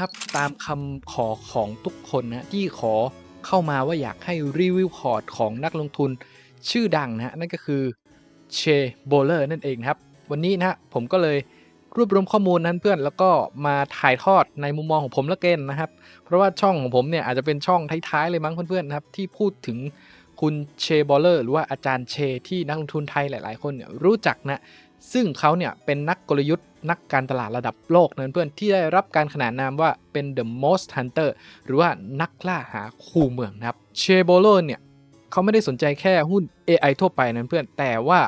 ครับตามคำขอของทุกคนนะที่ขอเข้ามาว่าอยากให้รีวิวพอร์ตของนักลงทุนชื่อดังนะนั่นก็คือเชโบเลอร์นั่นเองนะครับ วันนี้นะผมก็เลยรวบรวมข้อมูลนั้นเพื่อนแล้วก็มาถ่ายทอดในมุมมองของผมละเกันนะครับ เพราะว่าช่องของผมเนี่ยอาจจะเป็นช่องท้ายๆเลยมั้งเพื่อนๆนะครับที่พูดถึงคุณเชบอลเลอร์หรือว่าอาจารย์เชที่นักลงทุนไทยหลายๆ คนเนี่ยรู้จักนะ ซึ่งเขาเนี่ยเป็นนักกลยุทธ์ นักการตลาดระดับโลกนั้นเพื่อนที่ได้รับการขนานนามว่าเป็น the most hunter หรือว่านักล่าหาคู่เมืองนะครับเชโบโลเนี่ยเขาไม่ได้สนใจแค่หุ้น AI ทั่วไปนั้นเพื่อนแต่ว่า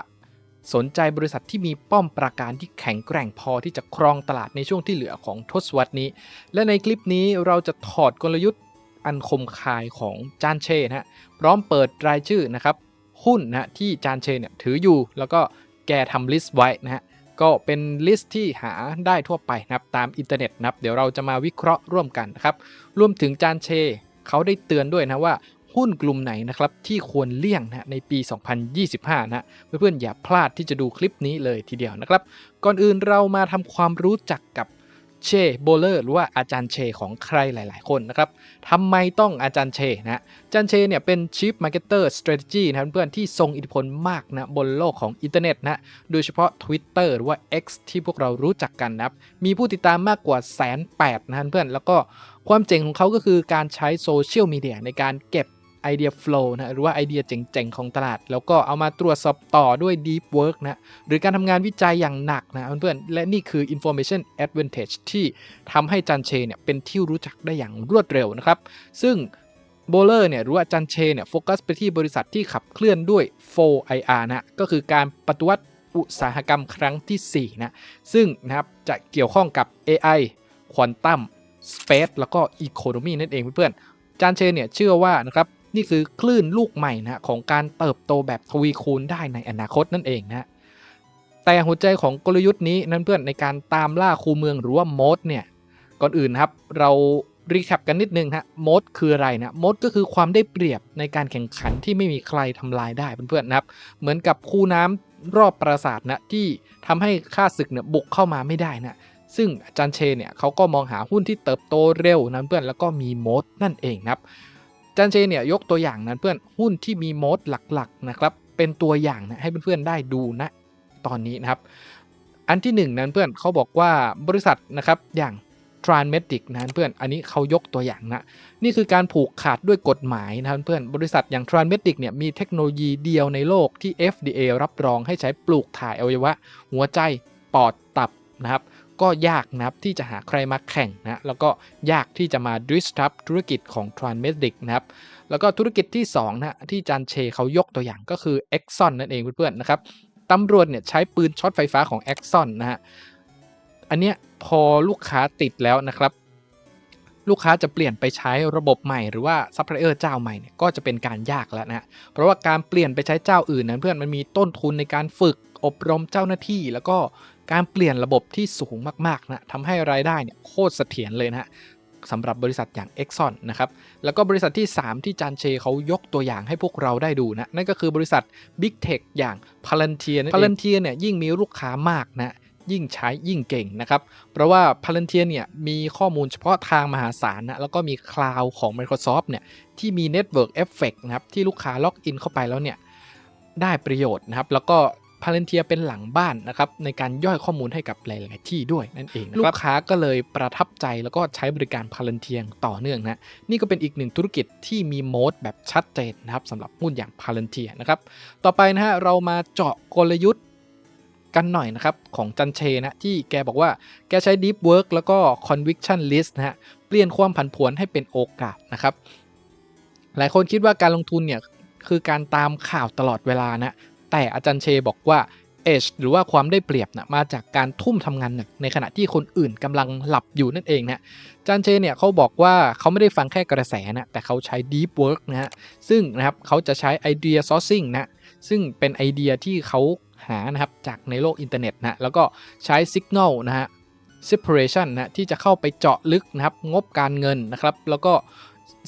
สนใจบริษัทที่มีป้อมปราการที่แข็งแกร่งพอที่จะครองตลาดในช่วงที่เหลือของทศวรรษนี้ และในคลิปนี้เราจะถอดกลยุทธ์อันคมคายของจานเชนะฮะพร้อมเปิดรายชื่อนะครับหุ้นนะที่จานเชเนี่ยถืออยู่แล้วก็แกทำลิสต์ไว้นะฮะ ก็เป็นลิสต์ที่หาได้ทั่วไปนะครับตามอินเทอร์เน็ตนะครับเดี๋ยวเราจะมาวิเคราะห์ร่วมกันนะครับรวมถึงจานเช เขาได้เตือนด้วยนะว่าหุ้นกลุ่มไหนนะครับที่ควรเลี่ยงนะในปี 2025 นะเพื่อนๆอย่าพลาดที่จะดูคลิปนี้เลยทีเดียวนะครับ ก่อนอื่นเรามาทำความรู้จักกับ เชโบเลอร์หรือว่าอาจารย์เชของใครหลาย ๆ คนนะครับทำไมต้องอาจารย์เชนะอาจารย์เชเนี่ยเป็น Chief Marketer Strategy นะเพื่อนๆที่ทรงอิทธิพลมากนะบนโลกของอินเทอร์เน็ตนะโดยเฉพาะ Twitter หรือว่า X ที่พวกเรารู้จักกันนะครับมีผู้ติดตามมากกว่าแสนแปดนะเพื่อนแล้วก็ความเจ๋งของเขาก็คือการใช้โซเชียลมีเดียในการเก็บ ไอเดีย flow นะหรือว่าไอเดียเจ๋งๆ ของตลาด แล้วก็เอามาตรวจสอบต่อด้วย deep work นะหรือการทำงานวิจัยอย่างหนักนะเพื่อนๆและนี่คือ information advantage ที่ทำให้จันเชเนี่ยเป็นที่รู้จักได้อย่างรวดเร็วนะครับ ซึ่งโบเลอร์เนี่ยหรือว่าจันเชเนี่ยโฟกัสไปที่บริษัทที่ขับเคลื่อนด้วย 4IR นะก็คือการปฏิวัติอุตสาหกรรมครั้งที่ 4 นะ ซึ่งนะครับจะเกี่ยวข้องกับ AI ควอนตัม Space แล้วก็ Economy นั่นเองเพื่อนๆจานเชนเนี่ยเชื่อว่านะครับ นี่คือคลื่นลูกใหม่นะของการเติบโตแบบทวีคูณได้ในอนาคตนั่นเองนะแต่หัวใจของกลยุทธ์นี้นั้นเพื่อนในการตามล่าคูเมืองหรือว่าโมดเนี่ยก่อนอื่นครับ เรารีแคปกันนิดนึงฮะโมดคืออะไรนะโมดก็คือความได้เปรียบในการแข่งขันที่ไม่มีใครทำลายได้เพื่อนๆนะครับ เหมือนกับคูน้ำรอบปราสาทนะที่ทำให้ข้าศึกเนี่ยบุกเข้ามาไม่ได้นะซึ่งอาจารย์เชเนี่ยเขาก็มองหาหุ้นที่เติบโตเร็วนั้นเพื่อนแล้วก็มีโมดนั่นเองนะครับ จารย์เชเนี่ยยกตัวอย่างนั้นเพื่อนหุ้นที่มีโมดหลักๆนะครับเป็นตัวอย่างนะให้เพื่อนๆได้ดูนะตอนนี้นะครับ อันที่หนึ่งนั้นเพื่อนเขาบอกว่าบริษัทนะครับอย่าง t r a n m e d i c นะเพื่อนอันนี้เขายกตัวอย่างนะนี่คือการผูกขาดด้วยกฎหมายนะเพื่อนบริษัทอย่าง t r a n m e d i c เนี่ยมีเทคโนโลยีเดียวในโลกที่ FDA รับรองให้ใช้ปลูกถ่ายอวัยวะ หัวใจปอดตับนะครับ ก็ยากนะครับที่จะหาใครมาแข่งนะแล้วก็ยากที่จะมา disrupt ธุรกิจของ t r a n s m e d i c นะครับแล้วก็ธุรกิจที่2นะที่จันเชเขายกตัวอย่างก็คือ Exxon นั่นเองเพื่อนๆนะครับตำรวจเนี่ยใช้ปืนช็อตไฟฟ้าของ Exxon นะฮะอันเนี้ยพอลูกค้าติดแล้วนะครับลูกค้าจะเปลี่ยนไปใช้ระบบใหม่หรือว่าซัพพลายเออร์เจ้าใหม่เนี่ยก็จะเป็นการยากแล้วนะ เพราะว่าการเปลี่ยนไปใช้เจ้าอื่นนั้นเพื่อนมันมีต้นทุนในการฝึกอบรมเจ้าหน้าที่ แล้วก็ การเปลี่ยนระบบที่สูงมากๆนะทำให้รายได้เนี่ยโคตรเสถียรเลยนะฮะสำหรับบริษัทอย่าง Exxon นะครับ แล้วก็บริษัทที่ 3 ที่จานเชเขายกตัวอย่างให้พวกเราได้ดูนะ นั่นก็คือบริษัท Big Tech อย่าง Palantir นั่นเอง Palantir เนี่ยยิ่งมีลูกค้ามากนะยิ่งใช้ยิ่งเก่งนะครับ เพราะว่า Palantir เนี่ยมีข้อมูลเฉพาะทางมหาศาลนะแล้วก็มีคลาวของ Microsoft เนี่ยที่มี Network Effect นะครับที่ลูกค้าล็อกอินเข้าไปแล้วเนี่ยได้ประโยชน์นะครับแล้วก็ พาเลนเทียเป็นหลังบ้านนะครับในการย่อยข้อมูลให้กับหลาย ๆ ที่ด้วยนั่นเองลูกค้าก็เลยประทับใจแล้วก็ใช้บริการพาเลนเทียต่อเนื่องนะนี่ก็เป็นอีกหนึ่งธุรกิจที่มีโมดแบบชัดเจนนะครับสำหรับหุ้นอย่างพาเลนเทียนะครับต่อไปนะฮะเรามาเจาะกลยุทธ์กันหน่อยนะครับ ของจันเชนะที่แกบอกว่าแกใช้ Deep Work แล้วก็ Conviction List นะฮะเปลี่ยนความผันผวนให้เป็นโอกาสนะครับ หลายคนคิดว่าการลงทุนเนี่ยคือการตามข่าวตลอดเวลานะ แต่อาจารย์เชบอกว่าเอชหรือว่าความได้เปรียบนะมาจากการทุ่มทำงานหนักในขณะที่คนอื่นกำลังหลับอยู่นั่นเองนะอาจารย์เชเนี่ยเขาบอกว่าเขาไม่ได้ฟังแค่กระแสนะแต่เขาใช้ deep work นะฮะซึ่งนะครับเขาจะใช้ไอเดีย sourcing นะซึ่งเป็นไอเดียที่เขาหานะครับจากในโลกอินเทอร์เน็ตนะแล้วก็ใช้ signal นะฮะ separation นะที่จะเข้าไปเจาะลึกนะครับงบการเงินนะครับแล้วก็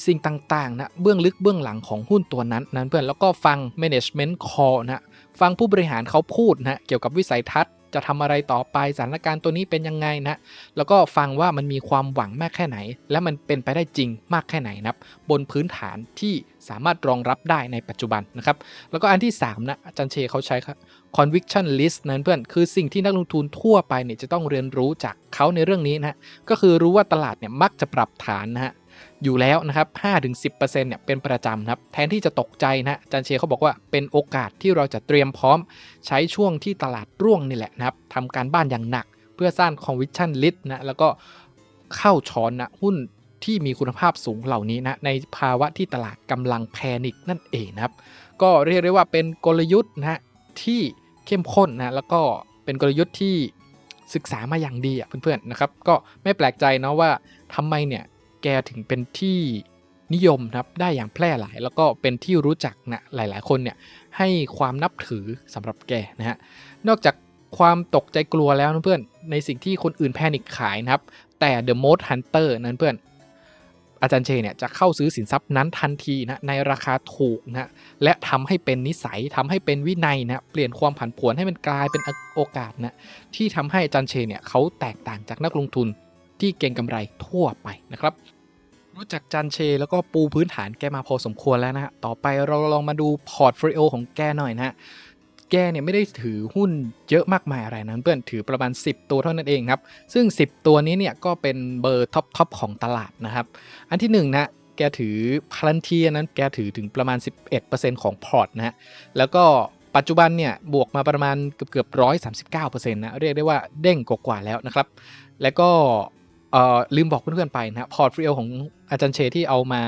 สิ่งต่างๆนะเบื้องลึกเบื้องหลังของหุ้นตัวนั้นนั้นเพื่อนแล้วก็ฟัง management call นะ ฟังผู้บริหารเขาพูดนะเกี่ยวกับวิสัยทัศน์จะทำอะไรต่อไปสถานการณ์ตัวนี้เป็นยังไงนะ แล้วก็ฟังว่ามันมีความหวังมากแค่ไหน และมันเป็นไปได้จริงมากแค่ไหนนะครับบนพื้นฐานที่สามารถรองรับได้ในปัจจุบันนะครับ แล้วก็อันที่ 3 นะอาจารย์เชเขาใช้ครับ conviction list นั้นเพื่อนคือสิ่งที่นักลงทุนทั่วไปเนี่ยจะต้องเรียนรู้จากเขาในเรื่องนี้นะฮะก็คือรู้ว่าตลาดเนี่ยมักจะปรับฐานนะฮะ อยู่แล้วนะครับ5-10%เนี่ยเป็นประจำนะครับ แทนที่จะตกใจนะจารย์เชเขาบอกว่าเป็นโอกาสที่เราจะเตรียมพร้อม ใช้ช่วงที่ตลาดร่วงนี่แหละนะครับทำการบ้านอย่างหนัก เพื่อสร้าง conviction list นะแล้วก็เข้าช้อนนะหุ้นที่มีคุณภาพสูงเหล่านี้นะในภาวะที่ตลาดกำลังแพนิคนั่นเองนะครับ ก็เรียกได้ว่าเป็นกลยุทธ์นะที่เข้มข้นนะแล้วก็เป็นกลยุทธ์ที่ศึกษามาอย่างดีอะเพื่อนๆนะครับก็ไม่แปลกใจเนาะว่าทำไมเนี่ย แกถึงเป็นที่นิยมครับได้อย่างแพร่หลาย แล้วก็เป็นที่รู้จักนะหลายๆ คนเนี่ยให้ความนับถือสำหรับแกนะฮะนอกจากความตกใจกลัวแล้วนะเพื่อนในสิ่งที่คนอื่นแพนิคขายนะครับ แต่ The Most Hunter นั้นเพื่อน อาจารย์เชเนี่ยจะเข้าซื้อสินทรัพย์นั้นทันทีนะในราคาถูกนะและทำให้เป็นนิสัยทำให้เป็นวินัยนะเปลี่ยนความผันผวนให้มันกลายเป็นโอกาสนะที่ทำให้อาจารย์เชเนี่ยเขาแตกต่างจากนักลงทุน ที่เก่งกำไรทั่วไปนะครับ รู้จักจันเช แล้วก็ปูพื้นฐานแกมาพอสมควรแล้วนะฮะต่อไปเราลองมาดูพอร์ตโฟลิโอของแกหน่อยนะฮะแกเนี่ยไม่ได้ถือหุ้นเยอะมากมายอะไรนะเพื่อนถือประมาณ 10 ตัวเท่านั้นเองครับ ซึ่ง 10 ตัวนี้เนี่ยก็เป็นเบอร์ท็อปทอปของตลาดนะครับ อันที่1นะแกถือพลันเทียนั้นแกถือถึงประมาณ 11%ของพอร์ตนะฮะแล้วก็ปัจจุบันเนี่ยบวกมาประมาณเกือบเกือบร้อยสามสิบเก้าเปอร์เซ็นต์นะเรียกได้ว่าเด้งกว่าแล้วนะครับ แล้วก็ เอ่อลืมบอกเพื่อนๆไปนะพอร์ตฟรีโอของอาจารย์เชที่เอามา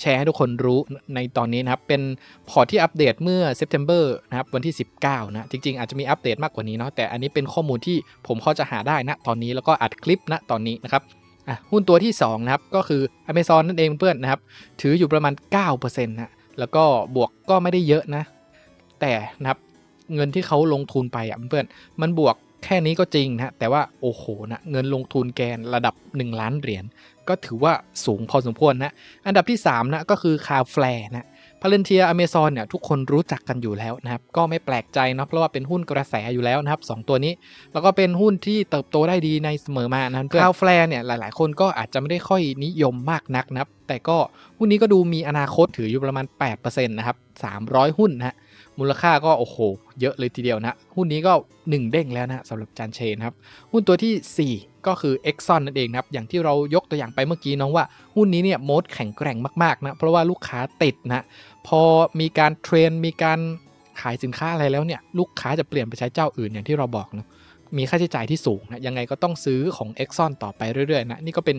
แชร์ให้ทุกคนรู้ในตอนนี้นะครับ เป็นพอร์ตที่อัปเดตเมื่อ September นะครับวันที่ 19 นะ จริง ๆ อาจจะมีอัปเดตมากกว่านี้เนาะแต่อันนี้เป็นข้อมูลที่ผมพอจะหาได้นะตอนนี้แล้วก็อัดคลิปนะตอนนี้นะครับอะหุ้นตัวที่ 2 นะครับ ก็คือ Amazon นั่นเองเพื่อนนะครับ ถืออยู่ประมาณ 9%นะแล้วก็บวกก็ไม่ได้เยอะนะ แต่นะครับเงินที่เขาลงทุนไปอะเพื่อนมันบวก แค่นี้ก็จริงนะแต่ว่าโอ้โหนะเงินลงทุนแกนระดับ 1 ล้านเหรียญก็ถือว่าสูงพอสมควรนะอันดับที่3นะก็คือคาแฟร์นะพาเลนเทียอเมซอนเนี่ยทุกคนรู้จักกันอยู่แล้วนะครับก็ไม่แปลกใจนะเพราะว่าเป็นหุ้นกระแสอยู่แล้วนะครับสตัวนี้ แล้วก็เป็นหุ้นที่เติบโตได้ดีในเสมอมานะคาแฟร์เนี่ยหลายๆ คนก็อาจจะไม่ได้ค่อยนิยมมากนักนะครับแต่ก็หุ้นนี้ก็ดูมีอนาคตถืออยู่ประมาณ8%นะครับ300 หุ้นนะ มูลค่าก็โอ้โห เยอะเลยทีเดียวนะ หุ้นนี้ก็ 1 เด้งแล้วนะสำหรับจานเชนครับ หุ้นตัวที่ 4 ก็คือ Exxon นั่นเองครับ อย่างที่เรายกตัวอย่างไปเมื่อกี้น้องว่าหุ้นนี้เนี่ยโมดแข็งแกร่งมากๆนะ เพราะว่าลูกค้าติดนะ พอมีการเทรน มีการขายสินค้าอะไรแล้วเนี่ย ลูกค้าจะเปลี่ยนไปใช้เจ้าอื่นอย่างที่เราบอกนะมีค่าใช้จ่ายที่สูงนะยังไงก็ต้องซื้อของ Exxon ต่อไปเรื่อยๆนะนี่ก็เป็น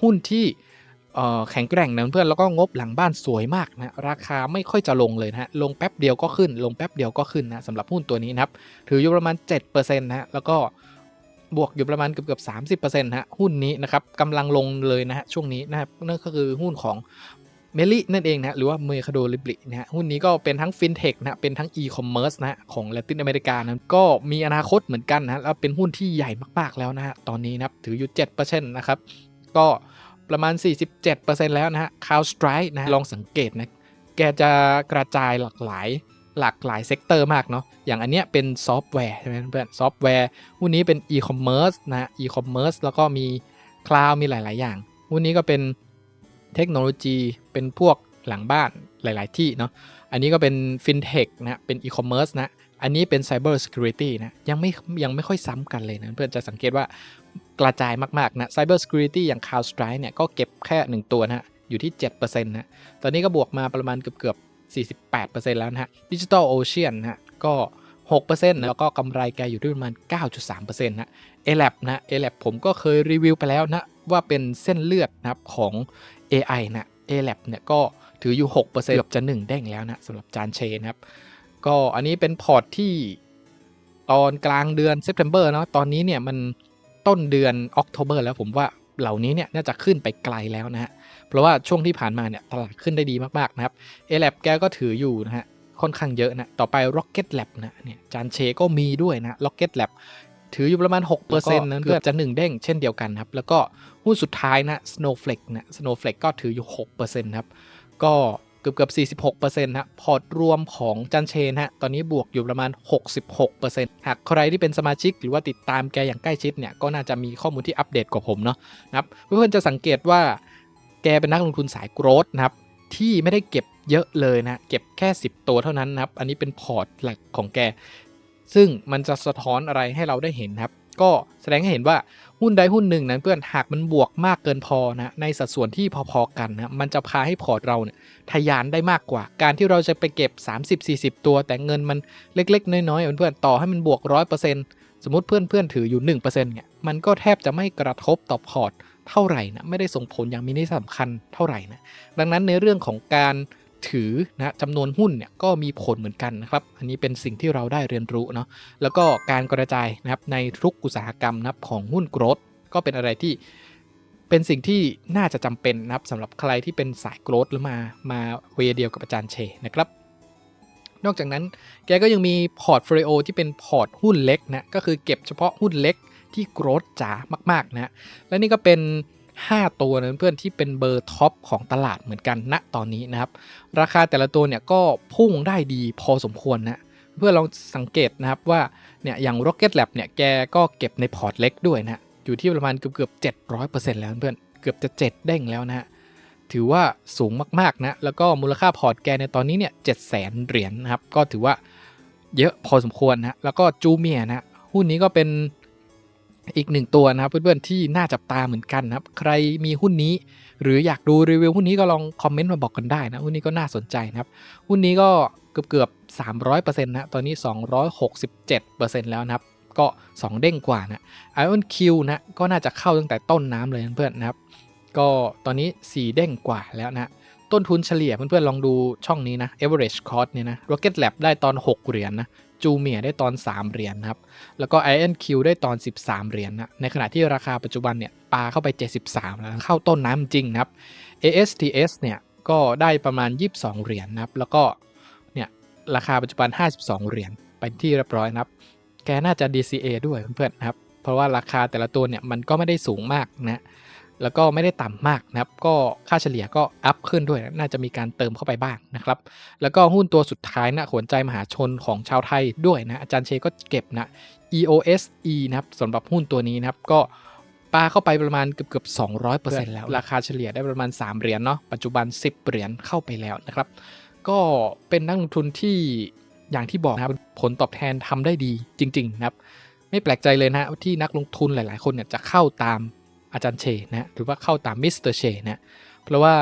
หุ้นที่ แข็งแกร่งนะเพื่อนแล้วก็งบหลังบ้านสวยมากนะราคาไม่ค่อยจะลงเลยนะลงแป๊บเดียวก็ขึ้น ลงแป๊บเดียวก็ขึ้นนะสำหรับหุ้นตัวนี้นะครับถืออยู่ประมาณ7%นะฮะแล้วก็บวกอยู่ประมาณเกือบเกือบสามสิบเปอร์เซ็นต์ฮะหุ้นนี้นะครับกำลังลงเลยนะฮะช่วงนี้นะครับนั่นก็คือหุ้นของเมลินั่นเองนะหรือว่าเมคาโดลิบลินะฮะหุ้นนี้ก็เป็นทั้งฟินเทคนะเป็นทั้งอีคอมเมิร์ซนะของละตินอเมริกานะก็มีอนาคตเหมือนกันนะแล้วเป็นหุ้นที่ใหญ่มากๆแล้วนะฮะตอนนี้นะถืออยู่7%นะครับก็ ประมาณ 47%แล้วนะฮะ CrowdStrike นะลองสังเกตนะ แกจะกระจายหลากหลายหลากหลายเซกเตอร์มากเนาะ อย่างอันเนี้ยเป็นซอฟต์แวร์ใช่ไหมเพื่อนซอฟต์แวร์หุ้นนี้เป็นอีคอมเมิร์ซนะอีคอมเมิร์ซแล้วก็มีคลาวมีหลาย ๆ อย่างหุ้นนี้ก็เป็นเทคโนโลยีเป็นพวกหลังบ้านหลาย ๆ ที่เนาะ อันนี้ก็เป็นฟินเทคนะ เป็นอีคอมเมิร์ซนะ อันนี้เป็น Cyber Security นะ ยังไม่ยังไม่ค่อยซ้ำกันเลยนะเพื่อนจะสังเกตว่า กระจายมาก ๆ นะ Cyber Security อย่าง CrowdStrike เนี่ย ก็เก็บแค่ 1 ตัวนะฮะ อยู่ที่ 7%นะ ตอนนี้ก็บวกมาประมาณเกือบๆ48%แล้วนะฮะ Digital Ocean นะก็6%นะแล้วก็กำไรแกอยู่ที่ประมาณ 9.3%นะ ALAB นะ ALAB ผมก็เคยรีวิวไปแล้วนะ ว่าเป็นเส้นเลือดนะครับของ AI นะ ALAB เนี่ยก็ถืออยู่ 6%เกือบจะ 1 เด้งแล้วนะสำหรับจานเชนครับ ก็อันนี้เป็นพอร์ตที่ตอนกลางเดือน September เนาะ ตอนนี้เนี่ยมัน ต้นเดือนออกโทเบอร์แล้วผมว่าเหล่านี้เนี่ยน่าจะขึ้นไปไกลแล้วนะฮะ เพราะว่าช่วงที่ผ่านมาเนี่ยตลาดขึ้นได้ดีมากๆนะครับ a l a b แกก็ถืออยู่นะฮะค่อนข้างเยอะนะ ต่อไป Rocket Lab นะเนี่ยจานเชก็มีด้วยนะ Rocket Lab ถืออยู่ประมาณ 6%นั้นเกือบจะ 1 เด้งเช่นเดียวกันครับ แล้วก็หุ้นสุดท้ายนะ Snowflake นะ Snowflake ก็ถืออยู่ 6%ครับ ก็ กือบเกือบ 46%นะพอร์ตรวมของจันเชนฮะ ตอนนี้บวกอยู่ประมาณ 66%หากใครที่เป็นสมาชิกหรือว่าติดตามแกอย่างใกล้ชิดเนี่ย ก็น่าจะมีข้อมูลที่อัปเดตกว่าผมเนาะนะครับเพื่อนๆจะสังเกตว่าแกเป็นนักลงทุนสายโกรดนะครับที่ไม่ได้เก็บเยอะเลยนะ เก็บแค่ 10 ตัวเท่านั้นนะครับ อันนี้เป็นพอร์ตหลักของแก ซึ่งมันจะสะท้อนอะไรให้เราได้เห็นครับ ก็แสดงให้เห็นว่าหุ้นใดหุ้นหนึ่งนั้นเพื่อนหากมันบวกมากเกินพอนะในสัดส่วนที่พอๆกันนะมันจะพาให้พอร์ตเราเนี่ยทะยานได้มากกว่า การที่เราจะไปเก็บ 30-40 ตัว แต่เงินมันเล็กๆ น้อยๆเพื่อนๆต่อให้มันบวก 100%สมมติเพื่อนๆถืออยู่1%เนี่ยมันก็แทบจะไม่กระทบต่อพอร์ตเท่าไหร่นะไม่ได้ส่งผลอย่างมีนัยสำคัญเท่าไหร่นะดังนั้นในเรื่องของการ ถือนะจำนวนหุ้นเนี่ยก็มีผลเหมือนกันนะครับ อันนี้เป็นสิ่งที่เราได้เรียนรู้เนาะแล้วก็การกระจายนะครับในทุกอุตสาหกรรมนะครับของหุ้นโกรดก็เป็นอะไรที่เป็นสิ่งที่น่าจะจำเป็นนะครับสำหรับใครที่เป็นสายโกรดหรือมามาเวเดียวกับอาจารย์เชนะครับนอกจากนั้นแกก็ยังมีพอร์ตโฟลิโอที่เป็นพอร์ตหุ้นเล็กนะก็คือเก็บเฉพาะหุ้นเล็กที่โกรดจ๋ามากๆนะและนี่ก็เป็น 5 ตัวนะเพื่อนที่เป็นเบอร์ท็อปของตลาดเหมือนกันณตอนนี้นะครับ ราคาแต่ละตัวเนี่ยก็พุ่งได้ดีพอสมควรนะเพื่อลองสังเกตนะครับว่าเนี่ยอย่าง Rocket Lab เนี่ยแกก็เก็บในพอร์ตเล็กด้วยนะอยู่ที่ประมาณเกือบเกือบ700%แล้วเพื่อนเกือบจะ 7 เด้งแล้วนะฮะถือว่าสูงมาก ๆ นะ แล้วก็มูลค่าพอร์ตแกในตอนนี้เนี่ย7 0 0 0 0 0เหรียญนะครับ ก็ถือว่าเยอะพอสมควรนะ แล้วก็จูเมียนะ หุ้นนี้ก็เป็น อีกหนึ่งตัวนะครับเพื่อนๆที่น่าจับตาเหมือนกันนะครับ ใครมีหุ้นนี้ หรืออยากดูรีวิวหุ้นนี้ก็ลองคอมเมนต์มาบอกกันได้นะหุ้นนี้ก็น่าสนใจนะครับ หุ้นนี้ก็เกือบเกือบ300%นะตอนนี้ 267%แล้วนะครับ ก็ 2 เด้งกว่านะ Ion Q นะก็น่าจะเข้าตั้งแต่ต้นน้ำเลยเพื่อนๆนะครับ ก็ตอนนี้ 4 เด้งกว่าแล้วนะต้นทุนเฉลี่ยเพื่อนๆลองดูช่องนี้นะ average cost เนี่ยนะ Rocket Lab ได้ตอน 6 เหรียญนนะ จูเมียได้ตอน 3 เหรียญนครับ แล้วก็ i n q ได้ตอน 13 เหรียญนะในขณะที่ราคาปัจจุบันเนี่ยปาเข้าไป 73 แล้วเข้าต้นน้ำจริงครับ ASTS เนี่ยก็ได้ประมาณ 22 เหรียญนะครับ แล้วก็เนี่ยราคาปัจจุบัน 52 เหรียญเป็นที่เรียบร้อยนะครับ แกน่าจะ DCA ด้วยเพื่อนๆนะครับ เพราะว่าราคาแต่ละตัวเนี่ยมันก็ไม่ได้สูงมากนะ แล้วก็ไม่ได้ต่ำมากนะครับ ก็ค่าเฉลี่ยก็อัพขึ้นด้วย น่าจะมีการเติมเข้าไปบ้างนะครับ แล้วก็หุ้นตัวสุดท้ายนะขวัญใจมหาชนของชาวไทยด้วยนะ อาจารย์เชก็เก็บนะ EOSE นะครับสำหรับหุ้นตัวนี้นะครับ ก็ปาเข้าไปประมาณเกือบเกือบ200%แล้ว ราคาเฉลี่ยได้ประมาณ 3 เหรียญเนาะ ปัจจุบัน 10 เหรียญเข้าไปแล้วนะครับ ก็เป็นนักลงทุนที่อย่างที่บอกนะครับผลตอบแทนทำได้ดีจริง ๆ นะครับ ไม่แปลกใจเลยนะที่นักลงทุนหลาย ๆ คนเนี่ยจะเข้าตาม อาจารย์เชนะหรือว่าเข้าตามมิสเตอร์เชนะเพราะว่า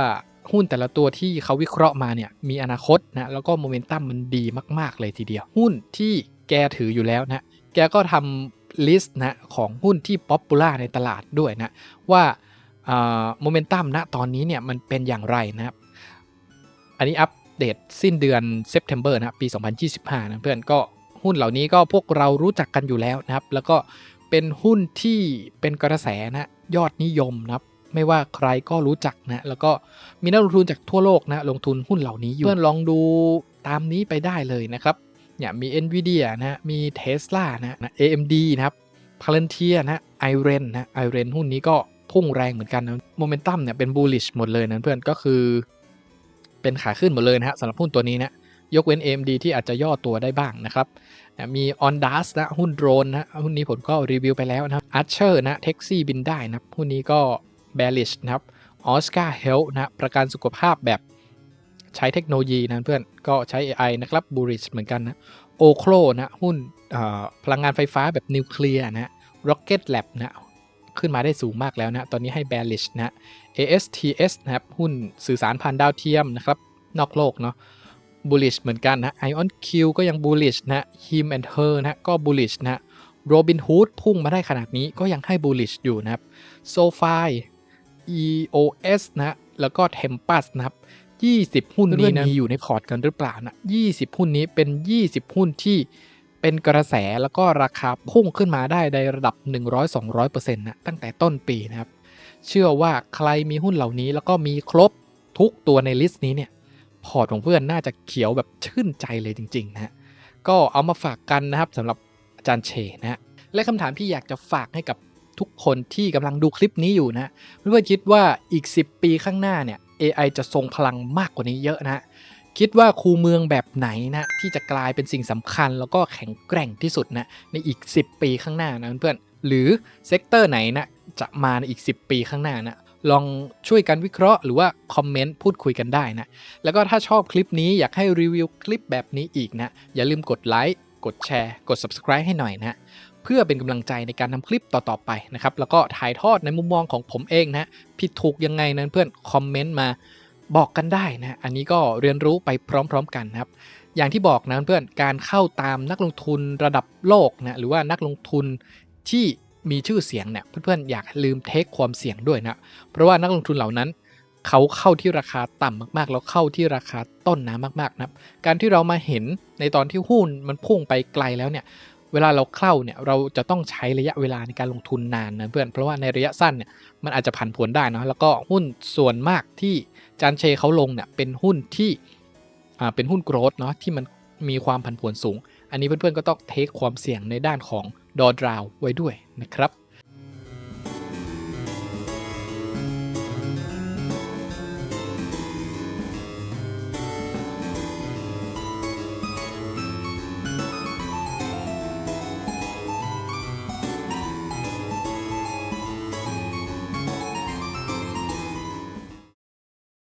หุ้นแต่ละตัวที่เขาวิเคราะห์มาเนี่ยมีอนาคตนะแล้วก็โมเมนตัมมันดีมาก ๆ เลยทีเดียว หุ้นที่แกถืออยู่แล้วนะแกก็ทำลิสต์นะของหุ้นที่ป๊อปปูล่าในตลาดด้วยนะว่าโมเมนตัมณตอนนี้เนี่ยมันเป็นอย่างไรนะครับอันนี้อัปเดตสิ้นเดือนเซปเทมเบอร์นะปี 2025 นะเพื่อนก็หุ้นเหล่านี้ก็พวกเรารู้จักกันอยู่แล้วนะครับ แล้วก็เป็นหุ้นที่เป็นกระแสนะ ยอดนิยมนะครับไม่ว่าใครก็รู้จักนะ แล้วก็มีนักลงทุนจากทั่วโลกนะ ลงทุนหุ้นเหล่านี้อยู่ เพื่อนลองดูตามนี้ไปได้เลยนะครับ เนี่ยมี NVIDIA นะมี Tesla นะ AMD นะครับ Palantir นะ Iren นะ Iren หุ้นนี้ก็พุ่งแรงเหมือนกันนะโมเมนตัมเนี่ยเป็น bullish หมดเลยนะเพื่อนก็คือ เป็นขาขึ้นหมดเลยนะฮะสำหรับหุ้นตัวนี้นะ ยกเว้น AMD ที่อาจจะย่อตัวได้บ้างนะครับ มี On d a s นะหุ้นโดรนนะหุ้นนี้ผมก็รีวิวไปแล้วนะครับ Archer นะแท็กซี่บินได้นะหุ้นนี้ก็ bearish นะครับ Oscar Health นะประกันสุขภาพแบบใช้เทคโนโลยีนะเพื่อนก็ใช้ AI นะครับ bullish เหมือนกันนะโอโครนะหุ้นพลังงานไฟฟ้าแบบนิวเคลียร์นะ Rocket Lab นะขึ้นมาได้สูงมากแล้วนะ ตอนนี้ให้ bearish นะ ASTS นะครับ หุ้นสื่อสารผ่านดาวเทียมนะครับ นอกโลกเนาะ bullish เหมือนกันนะ Ion Q ก็ยัง bullish นะ Him and Her นะก็ bullish นะ Robin Hood พุ่งมาได้ขนาดนี้ก็ยังให้ bullish อยู่นะครับ SoFi EOS นะแล้วก็ Tempus นะครับ20 หุ้นนี้นะมีอยู่ในพอร์ตกันหรือเปล่านะ20 หุ้นนี้เป็น 20 หุ้นที่เป็นกระแสแล้วก็ราคาพุ่งขึ้นมาได้ในระดับ 100-200%นะตั้งแต่ต้นปีนะครับ เชื่อว่าใครมีหุ้นเหล่านี้แล้วก็มีครบทุกตัวในลิสต์นี้เนี่ย พอร์ตของเพื่อนน่าจะเขียวแบบชื่นใจเลยจริงๆนะฮะก็เอามาฝากกันนะครับสำหรับอาจารย์เชนะและคำถามที่อยากจะฝากให้กับทุกคนที่กำลังดูคลิปนี้อยู่นะเพื่อนคิดว่าอีก 10 ปีข้างหน้าเนี่ย AI จะทรงพลังมากกว่านี้เยอะนะฮะคิดว่าคูเมืองแบบไหนนะที่จะกลายเป็นสิ่งสำคัญ แล้วก็แข็งแกร่งที่สุดนะในอีก 10 ปีข้างหน้านะเพื่อนๆหรือเซกเตอร์ไหนนะจะมาในอีก 10 ปีข้างหน้านะ ลองช่วยกันวิเคราะห์หรือว่าคอมเมนต์พูดคุยกันได้นะ แล้วก็ถ้าชอบคลิปนี้อยากให้รีวิวคลิปแบบนี้อีกนะ อย่าลืมกดไลค์กดแชร์ กด subscribe ให้หน่อยนะเพื่อเป็นกำลังใจในการทำคลิปต่อๆไปนะครับ แล้วก็ถ่ายทอดในมุมมองของผมเองนะผิดถูกยังไงนั้นเพื่อนคอมเมนต์มาบอกกันได้นะ อันนี้ก็เรียนรู้ไปพร้อม ๆ กันนะครับ อย่างที่บอกนะเพื่อน การเข้าตามนักลงทุนระดับโลกนะ หรือว่านักลงทุนที่ มีชื่อเสียงเนี่ยเพื่อนๆอยากลืมเทคความเสี่ยงด้วยนะเพราะว่านักลงทุนเหล่านั้นเขาเข้าที่ราคาต่ำมากๆ แล้วเข้าที่ราคาต้นน้ำมากๆนะการที่เรามาเห็นในตอนที่หุ้นมันพุ่งไปไกลแล้วเนี่ยเวลาเราเข้าเนี่ยเราจะต้องใช้ระยะเวลาในการลงทุนนานนะเพื่อนเพราะว่าในระยะสั้นเนี่ยมันอาจจะผันผวนได้นะแล้วก็หุ้นส่วนมากที่จานเชเขาลงเนี่ยเป็นหุ้นที่อ่าเป็นหุ้นโกรดเนาะที่มันมีความผันผวนสูง อันนี้เพื่อนๆก็ต้องเทคความเสี่ยงในด้านของดอดราวไว้ด้วย นะครับ